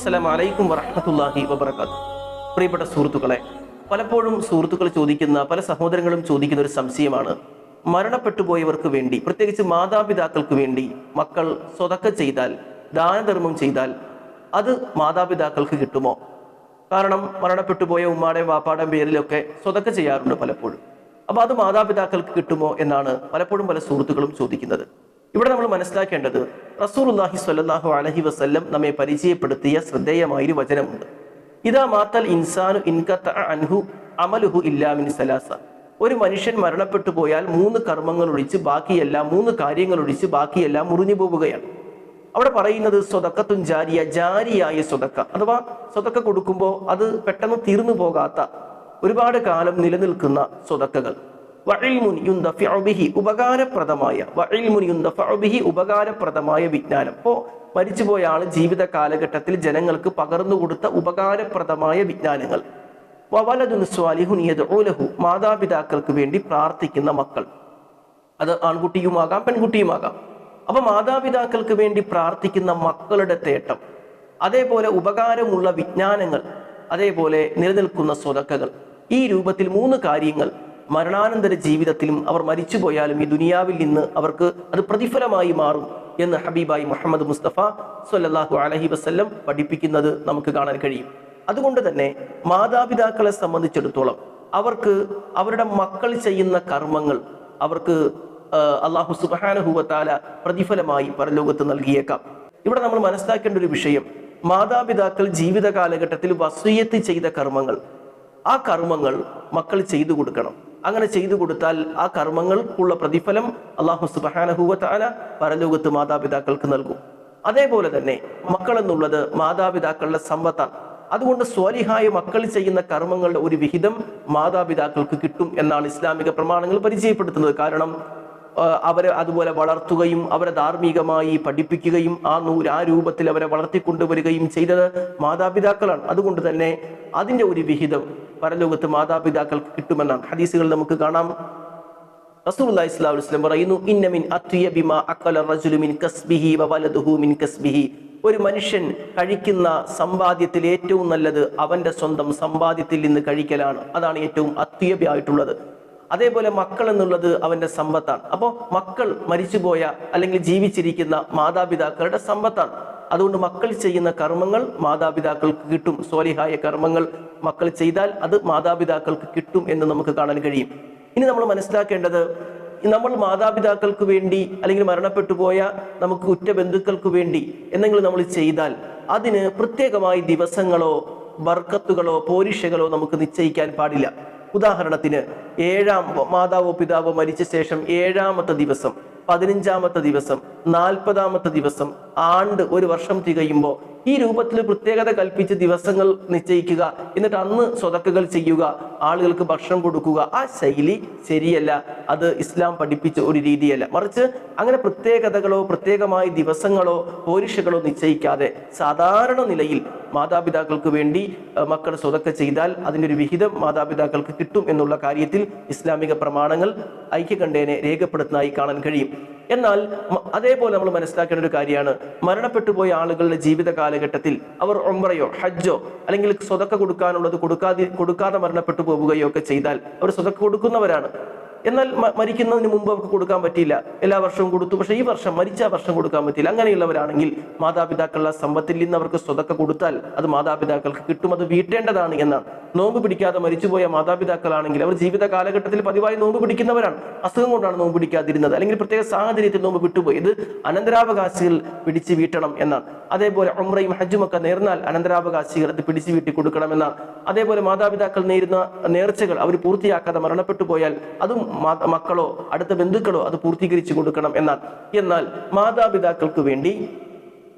അസ്സലാം വലൈക്കും വറഹമത്തല്ലാഹി വബർക്കാത്തു പ്രിയപ്പെട്ട സുഹൃത്തുക്കളെ പലപ്പോഴും സുഹൃത്തുക്കൾ ചോദിക്കുന്ന പല സഹോദരങ്ങളും ചോദിക്കുന്ന ഒരു സംശയമാണ്. മരണപ്പെട്ടു പോയവർക്ക് വേണ്ടി പ്രത്യേകിച്ച് മാതാപിതാക്കൾക്ക് വേണ്ടി മക്കൾ സ്വതക്ക ചെയ്താൽ ദാനധർമ്മം ചെയ്താൽ അത് മാതാപിതാക്കൾക്ക് കിട്ടുമോ? കാരണം മരണപ്പെട്ടു പോയ ഉമ്മാടെയും വാപ്പാടെയും പേരിലൊക്കെ സ്വതക്ക ചെയ്യാറുണ്ട് പലപ്പോഴും. അപ്പൊ അത് മാതാപിതാക്കൾക്ക് കിട്ടുമോ എന്നാണ് പലപ്പോഴും പല സുഹൃത്തുക്കളും ചോദിക്കുന്നത്. ഇവിടെ നമ്മൾ മനസ്സിലാക്കേണ്ടത് റസൂർഹി സ്വല്ലല്ലാഹു അലഹി വസ്ല്ലം നമ്മെ പരിചയപ്പെടുത്തിയ ശ്രദ്ധേയമായ ഒരു വചനമുണ്ട്. ഇതാ മാത്തൽ ഇൻസാനു ഇൻകത്ത അൻഹു അമലുഹു ഇല്ലാമിൻ സലാസ. ഒരു മനുഷ്യൻ മരണപ്പെട്ടു പോയാൽ മൂന്ന് കർമ്മങ്ങൾ ഒഴിച്ച് ബാക്കിയെല്ലാം മൂന്ന് കാര്യങ്ങൾ ഒഴിച്ച് ബാക്കിയെല്ലാം മുറിഞ്ഞു പോവുകയാണ്. അവിടെ പറയുന്നത് സ്വതക്കത്തും ജാരിയ ജാരിയായ സ്വതക്ക. അഥവാ സ്വതക്ക കൊടുക്കുമ്പോൾ അത് പെട്ടെന്ന് തീർന്നു പോകാത്ത ഒരുപാട് കാലം നിലനിൽക്കുന്ന സ്വതക്കകൾ. ഉപകാരപ്രദമായ ഉപകാരപ്രദമായ വിജ്ഞാനം. അപ്പോൾ മരിച്ചുപോയ ആൾ ജീവിത കാലഘട്ടത്തിൽ ജനങ്ങൾക്ക് പകർന്നു കൊടുത്ത ഉപകാരപ്രദമായ വിജ്ഞാനങ്ങൾ. സ്വാലിഹുൻ മാതാപിതാക്കൾക്ക് വേണ്ടി പ്രാർത്ഥിക്കുന്ന മക്കൾ. അത് ആൺകുട്ടിയുമാകാം പെൺകുട്ടിയുമാകാം. അപ്പൊ മാതാപിതാക്കൾക്ക് വേണ്ടി പ്രാർത്ഥിക്കുന്ന മക്കളുടെ തേട്ടം. അതേപോലെ ഉപകാരമുള്ള വിജ്ഞാനങ്ങൾ. അതേപോലെ നിലനിൽക്കുന്ന സ്വതക്കകൾ. ഈ രൂപത്തിൽ മൂന്ന് കാര്യങ്ങൾ മരണാനന്തര ജീവിതത്തിലും അവർ മരിച്ചുപോയാലും ഈ ദുനിയാവിൽ നിന്ന് അവർക്ക് അത് പ്രതിഫലമായി മാറും എന്ന് ഹബീബായി മുഹമ്മദ് മുസ്തഫ സല്ലല്ലാഹു അലഹി വസ്ല്ലം പഠിപ്പിക്കുന്നത് നമുക്ക് കാണാൻ കഴിയും. അതുകൊണ്ട് തന്നെ മാതാപിതാക്കളെ സംബന്ധിച്ചിടത്തോളം അവർക്ക് അവരുടെ മക്കൾ ചെയ്യുന്ന കർമ്മങ്ങൾ അവർക്ക് അള്ളാഹു സുബാനഹുവത്താല പ്രതിഫലമായി പരലോകത്ത് നൽകിയേക്കാം. ഇവിടെ നമ്മൾ മനസ്സിലാക്കേണ്ട ഒരു വിഷയം മാതാപിതാക്കൾ ജീവിത കാലഘട്ടത്തിൽ വസൂയത്ത് ചെയ്ത കർമ്മങ്ങൾ ആ കർമ്മങ്ങൾ മക്കൾ ചെയ്തു കൊടുക്കണം. അങ്ങനെ ചെയ്തു കൊടുത്താൽ ആ കർമ്മങ്ങൾക്കുള്ള പ്രതിഫലം അള്ളാഹു സുബാനഹുവത്താല പരലോകത്ത് മാതാപിതാക്കൾക്ക് നൽകും. അതേപോലെ തന്നെ മക്കൾ എന്നുള്ളത് മാതാപിതാക്കളുടെ സമ്പത്താണ്. അതുകൊണ്ട് സ്വാലിഹായ മക്കൾ ചെയ്യുന്ന കർമ്മങ്ങളുടെ ഒരു വിഹിതം മാതാപിതാക്കൾക്ക് കിട്ടും എന്നാണ് ഇസ്ലാമിക പ്രമാണങ്ങൾ പരിചയപ്പെടുത്തുന്നത്. കാരണം അവരെ അതുപോലെ വളർത്തുകയും അവരെ ധാർമ്മികമായി പഠിപ്പിക്കുകയും ആ നൂര് ആ രൂപത്തിൽ അവരെ വളർത്തിക്കൊണ്ടുവരികയും ചെയ്തത് മാതാപിതാക്കളാണ്. അതുകൊണ്ട് തന്നെ അതിന്റെ ഒരു വിഹിതം പരലോകത്ത് മാതാപിതാക്കൾക്ക് കിട്ടുമെന്നാണ് ഹദീസുകൾ നമുക്ക് കാണാം. റസൂലുള്ളാഹി അലൈഹി വസല്ലം പറയുന്നു ഇന്നമിൻ അക്കല മിൻ കസ്ബിഹി മിൻ കസ്ബിഹി. ഒരു മനുഷ്യൻ കഴിക്കുന്ന സമ്പാദ്യത്തിൽ ഏറ്റവും നല്ലത് അവന്റെ സ്വന്തം സമ്പാദ്യത്തിൽ നിന്ന് കഴിക്കലാണ്. അതാണ് ഏറ്റവും അത്യബിയായിട്ടുള്ളത് അതേപോലെ മക്കൾ എന്നുള്ളത് അവന്റെ സമ്പത്താണ്. അപ്പോൾ മക്കൾ മരിച്ചുപോയ അല്ലെങ്കിൽ ജീവിച്ചിരിക്കുന്ന മാതാപിതാക്കളുടെ സമ്പത്താണ്. അതുകൊണ്ട് മക്കൾ ചെയ്യുന്ന കർമ്മങ്ങൾ മാതാപിതാക്കൾക്ക് കിട്ടും. സ്വാലിഹായ കർമ്മങ്ങൾ മക്കൾ ചെയ്താൽ അത് മാതാപിതാക്കൾക്ക് കിട്ടും എന്ന് നമുക്ക് കാണാൻ കഴിയും. ഇനി നമ്മൾ മനസ്സിലാക്കേണ്ടത് നമ്മൾ മാതാപിതാക്കൾക്ക് വേണ്ടി അല്ലെങ്കിൽ മരണപ്പെട്ടു പോയ നമുക്ക് ഉറ്റ ബന്ധുക്കൾക്ക് വേണ്ടി എന്തെങ്കിലും നമ്മൾ ചെയ്താൽ അതിന് പ്രത്യേകമായി ദിവസങ്ങളോ ബർക്കത്തുകളോ പോരിഷകളോ നമുക്ക് നിശ്ചയിക്കാൻ പാടില്ല. ഉദാഹരണത്തിന് ഏഴാം മാതാവോ പിതാവോ മരിച്ച ശേഷം ഏഴാമത്തെ ദിവസം പതിനഞ്ചാമത്തെ ദിവസം നാൽപ്പതാമത്തെ ദിവസം ആണ്ട് ഒരു വർഷം തികയുമ്പോൾ ഈ രൂപത്തിൽ പ്രത്യേകത കൽപ്പിച്ച് ദിവസങ്ങൾ നിശ്ചയിക്കുക. എന്നിട്ട് അന്ന് സ്വതക്കുകൾ ചെയ്യുക. ആളുകൾക്ക് ഭക്ഷണം കൊടുക്കുക. ആ ശൈലി ശരിയല്ല. അത് ഇസ്ലാം പഠിപ്പിച്ച ഒരു രീതിയല്ല. മറിച്ച് അങ്ങനെ പ്രത്യേകതകളോ പ്രത്യേകമായ ദിവസങ്ങളോ പോരിഷകളോ നിശ്ചയിക്കാതെ സാധാരണ നിലയിൽ മാതാപിതാക്കൾക്ക് വേണ്ടി മക്കൾ സ്വതക്ക ചെയ്താൽ അതിന്റെ ഒരു വിഹിതം മാതാപിതാക്കൾക്ക് കിട്ടും എന്നുള്ള കാര്യത്തിൽ ഇസ്ലാമിക പ്രമാണങ്ങൾ ഐക്യകണ്ഠേനെ രേഖപ്പെടുത്തുന്നതായി കാണാൻ കഴിയും. എന്നാൽ അതേപോലെ നമ്മൾ മനസ്സിലാക്കേണ്ട ഒരു കാര്യമാണ്. മരണപ്പെട്ടു പോയ ആളുകളുടെ ജീവിത കാലഘട്ടത്തിൽ അവർ ഒമ്രയോ ഹജ്ജോ അല്ലെങ്കിൽ സ്വതക്ക കൊടുക്കാനുള്ളത് കൊടുക്കാതെ കൊടുക്കാതെ മരണപ്പെട്ടു പോവുകയോ ഒക്കെ ചെയ്താൽ അവർ സ്വതക്ക കൊടുക്കുന്നവരാണ്. എന്നാൽ മരിക്കുന്നതിന് മുമ്പ് അവർക്ക് കൊടുക്കാൻ പറ്റിയില്ല. എല്ലാ വർഷവും കൊടുത്തു. പക്ഷേ ഈ വർഷം മരിച്ച വർഷം കൊടുക്കാൻ പറ്റില്ല അങ്ങനെയുള്ളവരാണെങ്കിൽ മാതാപിതാക്കളുടെ സമ്പത്തിൽ നിന്ന് അവർക്ക് സ്വതൊക്കെ കൊടുത്താൽ അത് മാതാപിതാക്കൾക്ക് കിട്ടും. അത് വീട്ടേണ്ടതാണ് എന്നാണ്. നോമ്പ് പിടിക്കാതെ മരിച്ചുപോയ മാതാപിതാക്കളാണെങ്കിൽ അവർ ജീവിത കാലഘട്ടത്തിൽ പതിവായി നോമ്പ് പിടിക്കുന്നവരാണ്. അസുഖം കൊണ്ടാണ് നോമ്പ് പിടിക്കാതിരുന്നത്. അല്ലെങ്കിൽ പ്രത്യേക സാഹചര്യത്തിൽ നോമ്പ് വിട്ടുപോയി. ഇത് അനന്തരാവകാശികൾ പിടിച്ച് വീട്ടണം എന്നാണ്. അതേപോലെ ഉമ്രയും ഹജ്ജും ഒക്കെ നേർന്നാൽ അനന്തരാവകാശികൾ അത് പിടിച്ചു വീട്ടി കൊടുക്കണമെന്നാണ് അതേപോലെ മാതാപിതാക്കൾ നേരുന്ന നേർച്ചകൾ അവർ പൂർത്തിയാക്കാതെ മരണപ്പെട്ടു പോയാൽ അതും മക്കളോ അടുത്ത ബന്ധുക്കളോ അത് പൂർത്തീകരിച്ചു കൊടുക്കണം എന്നാണ് എന്നാൽ മാതാപിതാക്കൾക്ക് വേണ്ടി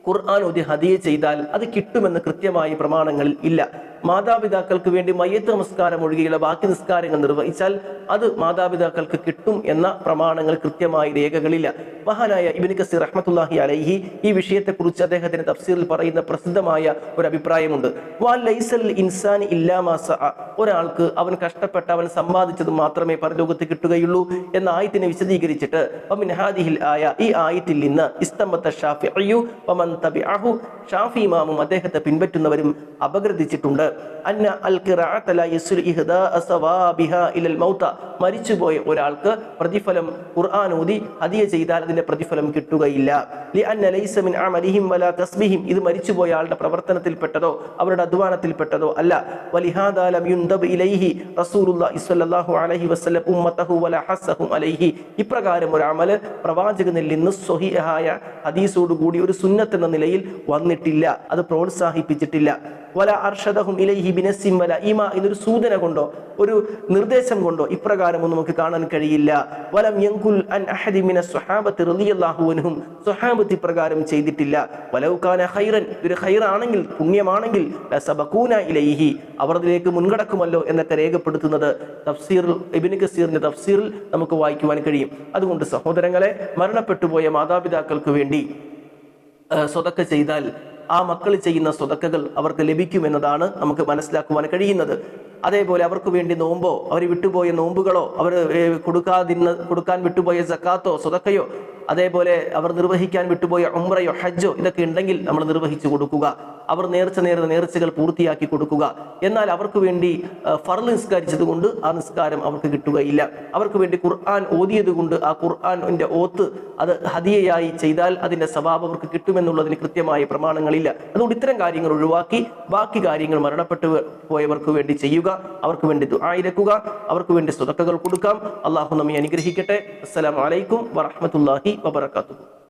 ഖുർആൻ ഒരു ഹദിയ ചെയ്താൽ അത് കിട്ടുമെന്ന് കൃത്യമായ പ്രമാണങ്ങളിൽ ഇല്ല. മാതാപിതാക്കൾക്ക് വേണ്ടി മയ്യത്ത് നമസ്കാരം ഒഴികെയുള്ള ബാക്കി നിസ്കാരങ്ങൾ നിർവഹിച്ചാൽ അത് മാതാപിതാക്കൾക്ക് കിട്ടും എന്ന പ്രമാണങ്ങൾ കൃത്യമായി രേഖകളില്ല. മഹാനായ ഇബിൻ കസീർ റഹ്മത്തുല്ലാഹി അലൈഹി ഈ വിഷയത്തെക്കുറിച്ച് അദ്ദേഹത്തിന്റെ തഫ്സീറിൽ പറയുന്ന പ്രസിദ്ധമായ ഒരു അഭിപ്രായമുണ്ട്. ഇൻസാൻ ഇല്ലാമാസ ഒരാൾക്ക് അവൻ കഷ്ടപ്പെട്ട് അവൻ സമ്പാദിച്ചത് മാത്രമേ പരലോകത്ത് കിട്ടുകയുള്ളൂ എന്ന ആയത്തിനെ വിശദീകരിച്ചിട്ട് ആയ ഈ ആയത്തിൽ നിന്ന് ഇസ്തമത്ത ഷാഫിഉ വമൻ തബിഅഹു ഷാഫി ഇമാമും അദ്ദേഹത്തെ പിൻപറ്റുന്നവരും അപഗ്രഥിച്ചിട്ടുണ്ട്. അന്ന അൽ ലാ ഇലൽ മൗത. മരിച്ചുപോയ ഒരാൾക്ക് പ്രതിഫലം ഖുർആൻ ഊതി ഹദിയ ചെയ്താൽ അതിന്റെ പ്രതിഫലം കിട്ടുകയില്ല. ലിഅന്ന ലൈസ മിൻ അമലിഹിം വലാ കസ്ബിഹിം ഇത് മരിച്ചുപോയ ആളുടെ പ്രവർത്തനത്തിൽപ്പെട്ടതോ അവരുടെ അധ്വാനത്തിൽപ്പെട്ടതോ അല്ല. വലിഹാദാ ലം യുൻദബ് ഇലൈഹി റസൂലുള്ളാഹി സ്വല്ലല്ലാഹു അലൈഹി വസല്ലം ഉമ്മതഹു വലാ ഹസ്സഹും അലൈഹി. ഇപ്രകാരം ഒരു അമൽ പ്രവാചകനിൽ നിന്ന് സ്വഹീഹായ ഹദീസോട് കൂടി ഒരു സുന്നത്ത് എന്ന നിലയിൽ വന്നിട്ടില്ല. അത് പ്രോത്സാഹിപ്പിച്ചിട്ടില്ല. വല അർഷദഹും ഇലൈഹി ബിനസിം വല ഇമ എന്നൊരു സൂചന കൊണ്ടോ ഒരു നിർദ്ദേശം കൊണ്ടോ ഇപ്രകാരമൊന്നും നമുക്ക് കാണാൻ കഴിയില്ല. വലം യങ്കുൽ അൻ അഹദി മിന സ്വഹാബത്ത് റളിയല്ലാഹു അൻഹും. സ്വഹാബത്ത് ഇപ്രകാരം ചെയ്തിട്ടില്ല. വലൗ കാന ഖൈറൻ ഒരു ഹൈറാണെങ്കിൽ പുണ്യമാണെങ്കിൽ ലസബഖൂന ഇലൈഹി അവർ അതിലേക്ക് മുൻകടക്കുമല്ലോ എന്നൊക്കെ രേഖപ്പെടുത്തുന്നത് തഫ്സീർ ഇബ്നു കസീറിന്റെ തഫ്സീറിൽ നമുക്ക് വായിക്കുവാൻ കഴിയും. അതുകൊണ്ട് സഹോദരങ്ങളെ മരണപ്പെട്ടുപോയ മാതാപിതാക്കൾക്ക് വേണ്ടി സ്വതക്ക ചെയ്താൽ ആ മക്കൾ ചെയ്യുന്ന സ്വതക്കകൾ അവർക്ക് ലഭിക്കുമെന്നതാണ് നമുക്ക് മനസ്സിലാക്കുവാൻ കഴിയുന്നത്. അതേപോലെ അവർക്ക് വേണ്ടി നോമ്പോ അവർ വിട്ടുപോയ നോമ്പുകളോ അവർ കൊടുക്കാതിരുന്ന കൊടുക്കാൻ വിട്ടുപോയ സക്കാത്തോ സ്വതക്കയോ അതേപോലെ അവർ നിർവഹിക്കാൻ വിട്ടുപോയ ഉമ്രയോ ഹജ്ജോ ഇതൊക്കെ ഉണ്ടെങ്കിൽ നമ്മൾ നിർവഹിച്ചു കൊടുക്കുക. അവർ നേർച്ച നേരുന്ന നേർച്ചകൾ പൂർത്തിയാക്കി കൊടുക്കുക. എന്നാൽ അവർക്ക് വേണ്ടി ഫറൽ നിസ്കരിച്ചത് കൊണ്ട് ആ നിസ്കാരം അവർക്ക് കിട്ടുകയില്ല. അവർക്ക് വേണ്ടി ഖുർആൻ ഓതിയത് കൊണ്ട് ആ ഖുർആാനിന്റെ ഓത്ത് അത് ഹദിയയായി ചെയ്താൽ അതിന്റെ സ്വഭാവം അവർക്ക് കിട്ടുമെന്നുള്ളതിന് കൃത്യമായ പ്രമാണങ്ങളില്ല. അതുകൊണ്ട് ഇത്തരം കാര്യങ്ങൾ ഒഴിവാക്കി ബാക്കി കാര്യങ്ങൾ മരണപ്പെട്ടു പോയവർക്ക് വേണ്ടി ചെയ്യുക. അവർക്ക് വേണ്ടി ദുആയിരക്കുക അവർക്ക് വേണ്ടി സ്വതക്കകൾ കൊടുക്കാം. അള്ളാഹു നമ്മെ അനുഗ്രഹിക്കട്ടെ. അസ്സലാമു അലൈക്കും വറഹ്മത്തുള്ളാഹി വബറകാതുഹു.